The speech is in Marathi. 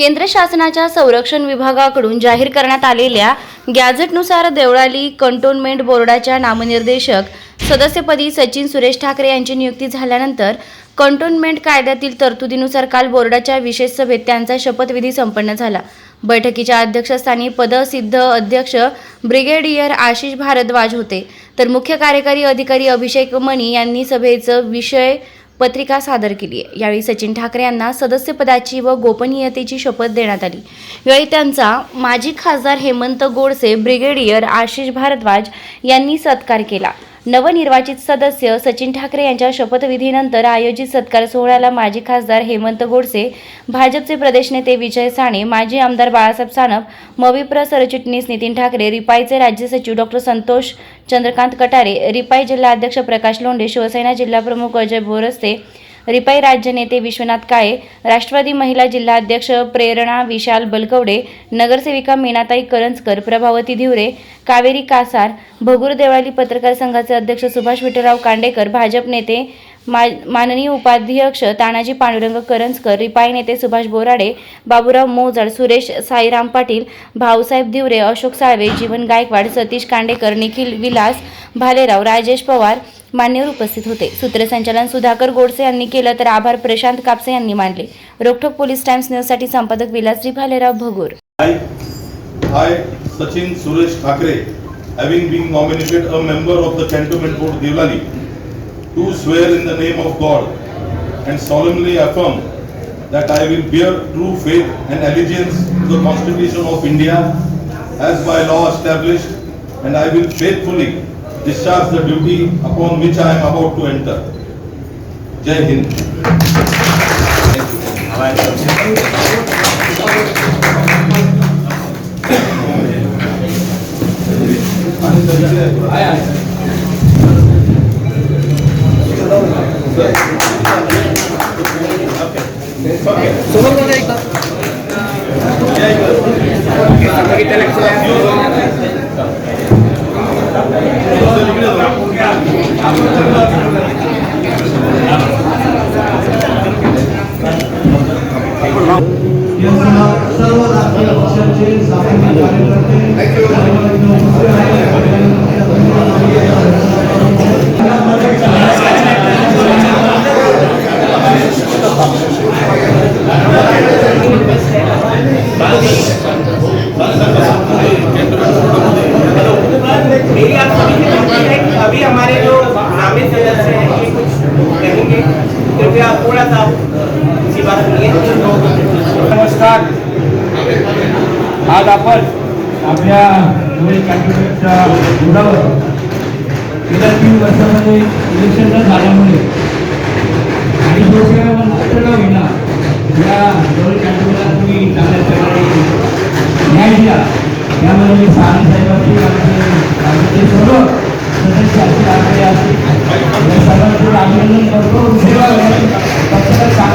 केंद्र शासनाच्या संरक्षण विभागाकडून जाहीर करण्यात आलेल्या गॅझेटनुसार देवळाली कंटोन्मेंट बोर्डाच्या नामनिर्देशक सदस्यपदी सचिन सुरेश ठाकरे यांची नियुक्ती झाल्यानंतर कंटोन्मेंट कायद्यातील तरतुदीनुसार काल बोर्डाच्या विशेष सभेत त्यांचा शपथविधी संपन्न झाला. बैठकीच्या अध्यक्षस्थानी पदसिद्ध अध्यक्ष ब्रिगेडियर आशिष भारद्वाज होते. तर मुख्य कार्यकारी अधिकारी अभिषेक मणी यांनी सभेचं विषय पत्रिका सादर केली आहे. यावेळी सचिन ठाकरे यांना सदस्यपदाची व गोपनीयतेची शपथ देण्यात आली. यावेळी त्यांचा माजी खासदार हेमंत गोडसे ब्रिगेडियर आशिष भारद्वाज यांनी सत्कार केला. नवनिर्वाचित सदस्य सचिन ठाकरे यांच्या शपथविधीनंतर आयोजित सत्कार सोहळ्याला माजी खासदार हेमंत गोडसे भाजपचे प्रदेश नेते विजय साणे माजी आमदार बाळासाहेब सानप मविप्र सरचिटणीस नितीन ठाकरे रिपाईचे राज्य सचिव डॉक्टर संतोष चंद्रकांत कटारे रिपाई जिल्हा अध्यक्ष प्रकाश लोंढे शिवसेना जिल्हाप्रमुख अजय बोरस्ते रिपाई राज्य नेते विश्वनाथ काळे राष्ट्रवादी महिला जिल्हाध्यक्ष प्रेरणा विशाल बलकवडे नगरसेविका मीनाताई करंजकर प्रभावती धिवरे कावेरी कासार भगूर देवाळी पत्रकार संघाचे अध्यक्ष सुभाष विठ्ठलराव कांडेकर भाजप नेते मा माननीय उपाध्यक्ष तानाजी पांडुरंग करंजकर रिपाई नेते सुभाष बोराडे बाबूराव मोजाड सुरेश साईराम पाटील भाऊसाहेब धिवरे अशोक साळवे जीवन गायकवाड सतीश कांडेकर निखिल विलास भालेराव राजेश पवार मान्यवर उपस्थित होते सूत्रसंचालन सुधाकर गोडसे यांनी केलं तर आभार प्रशांत कापसे यांनी मानले रोकठोक पोलीस टाइम्स न्यूजसाठी संपादक Vilasji Bhalerao Bhagur I, I, Sachin Suresh Thakre, having been nominated a member of the Cantonment Board Devlali, do swear in the name of God and solemnly affirm that I will bear true faith and allegiance to the Constitution of India as by law established and I will faithfully discharge the duty upon which I am about to enter. Jai Hind. यांना सर्व राजकीय पक्षांचे सामाजिक कार्यकर्ते कृपया आप नमस्कार. आज आपण आपल्या धुळे कॅन्टोन्मेंटच्या बोर्डावर गेल्या तीन वर्षामध्ये इलेक्शन न झाल्यामुळे आणि लोकसेवा नष्ट न होईना या धुळे कॅन्टोन्मेंटला तुम्ही चांगल्या प्रकारे न्याय दिला त्यामुळे मी साने साहेबांची आमचे सर्व सदस्य आमचे सर्व বাচ্চারা